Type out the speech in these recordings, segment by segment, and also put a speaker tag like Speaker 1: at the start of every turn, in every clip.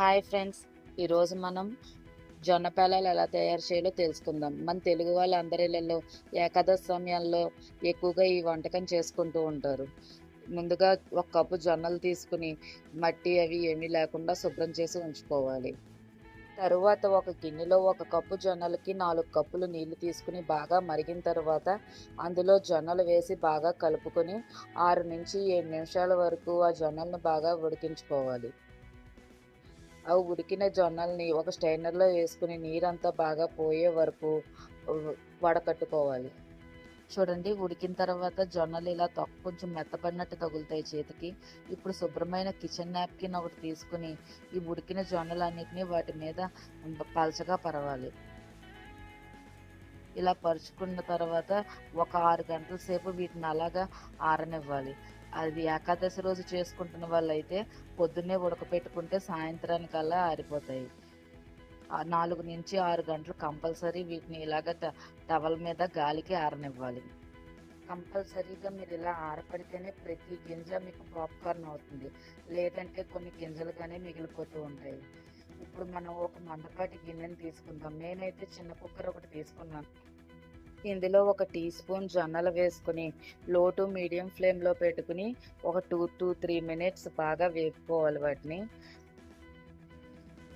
Speaker 1: Hi friends ఈరోజు మనం జొన్న పేలాలు ఎలా తయారు చేయాలో తెలుసుకుందాం. మన తెలుగు వాళ్ళందరిలో ఏకాదశి సమయాల్లో ఎక్కువగా ఈ వంటకం చేసుకుంటూ ఉంటారు. ముందుగా ఒక కప్పు జొన్నలు తీసుకుని మట్టి అవి ఏమీ లేకుండా శుభ్రం చేసి ఉంచుకోవాలి. తరువాత ఒక గిన్నెలో ఒక కప్పు జొన్నలకి నాలుగు కప్పులు నీళ్ళు తీసుకుని బాగా మరిగిన తర్వాత అందులో జొన్నలు వేసి బాగా కలుపుకొని ఆరు నుంచి ఏడు నిమిషాల వరకు ఆ జొన్నలను బాగా ఉడికించుకోవాలి. అవి ఉడికిన జొన్నల్ని ఒక స్టైనర్లో వేసుకుని నీరంతా బాగా పోయే వరకు వడకట్టుకోవాలి. చూడండి ఉడికిన తర్వాత జొన్నలు ఇలా తొక్క కొంచెం మెత్తపడినట్టు తగులుతాయి చేతికి. ఇప్పుడు శుభ్రమైన కిచెన్ నాప్కిన్ ఒకటి తీసుకుని ఈ ఉడికిన జొన్నలన్నిటిని వాటి మీద పలచగా పరవాలి. ఇలా పరుచుకున్న తర్వాత ఒక ఆరు గంటల సేపు వీటిని అలాగా ఆరనివ్వాలి. అది ఏకాదశి రోజు చేసుకుంటున్న వాళ్ళైతే పొద్దున్నే ఉడకపెట్టుకుంటే సాయంత్రానికల్లా ఆరిపోతాయి. నాలుగు నుంచి ఆరు గంటలు కంపల్సరీ వీటిని ఇలాగ టవల్ మీద గాలికి ఆరనివ్వాలి. కంపల్సరీగా మీరు ఇలా ఆరపడితేనే ప్రతి గింజ మీకు పాప్కార్న్ అవుతుంది. లేదంటే కొన్ని గింజలు కానీ మిగిలిపోతూ ఉంటాయి. ఇప్పుడు మనం ఒక మందపాటి గిన్నెని తీసుకుందాం. నేనైతే చిన్న కుక్కర్ ఒకటి తీసుకున్నాను. ఇందులో ఒక టీ స్పూన్ జొన్నలు వేసుకుని లో టు మీడియం ఫ్లేమ్లో పెట్టుకుని ఒక టూ టు త్రీ మినిట్స్ బాగా వేపుకోవాలి వాటిని.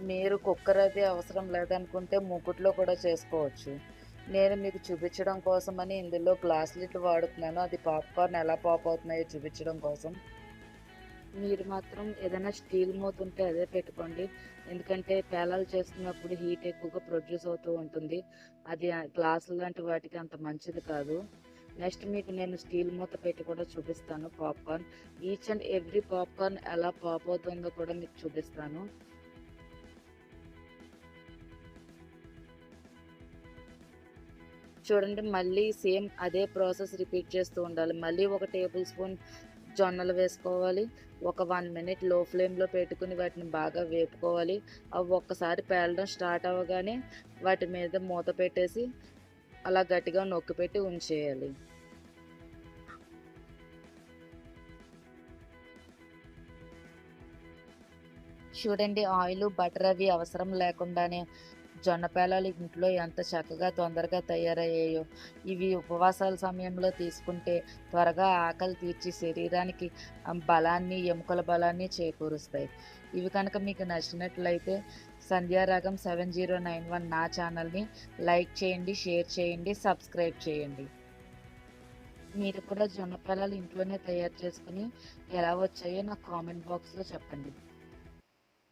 Speaker 1: మీరు కుక్కర్ అది అవసరం లేదనుకుంటే మూకుట్లో కూడా చేసుకోవచ్చు. నేను మీకు చూపించడం కోసమని ఇందులో గ్లాస్ లిట్లు వాడుతున్నాను. అది పాప్కార్న్ ఎలా పాప్ అవుతున్నాయో చూపించడం కోసం. మీరు మాత్రం ఏదైనా స్టీల్ మూత ఉంటే అదే పెట్టుకోండి. ఎందుకంటే పేలాలు చేస్తున్నప్పుడు హీట్ ఎక్కువగా ప్రొడ్యూస్ అవుతూ ఉంటుంది. అది గ్లాసులు లాంటి వాటికి అంత మంచిది కాదు. నెక్స్ట్ మీకు నేను స్టీల్ మూత పెట్టి కూడా చూపిస్తాను popcorn. Each and every popcorn ఎలా పాప్ అవుతుందో కూడా మీకు చూపిస్తాను. చూడండి మళ్ళీ సేమ్ అదే ప్రాసెస్ రిపీట్ చేస్తూ ఉండాలి. మళ్ళీ ఒక టేబుల్ స్పూన్ జొన్నలు వేసుకోవాలి. ఒక వన్ మినిట్లో ఫ్లేమ్లో పెట్టుకుని వాటిని బాగా వేపుకోవాలి. అవి ఒక్కసారి పేలడం స్టార్ట్ అవ్వగానే వాటి మీద మూత పెట్టేసి అలా గట్టిగా నొక్కి పెట్టి ఉంచేయాలి. చూడండి ఆయిల్ బటర్ అవి అవసరం లేకుండానే జొన్న పేలాలు ఇంట్లో ఎంత చక్కగా తొందరగా తయారయ్యాయో. ఇవి ఉపవాసాల సమయంలో తీసుకుంటే త్వరగా ఆకలి తీర్చి శరీరానికి బలాన్ని ఎముకల బలాన్ని చేకూరుస్తాయి. ఇవి కనుక మీకు నచ్చినట్లయితే Sandhyaragam seven zero nine one నా ఛానల్ని లైక్ చేయండి షేర్ చేయండి సబ్స్క్రైబ్ చేయండి. మీరు కూడా జొన్న పిల్లలు ఇంట్లోనే తయారు చేసుకుని ఎలా వచ్చాయో నాకు కామెంట్ బాక్స్లో చెప్పండి.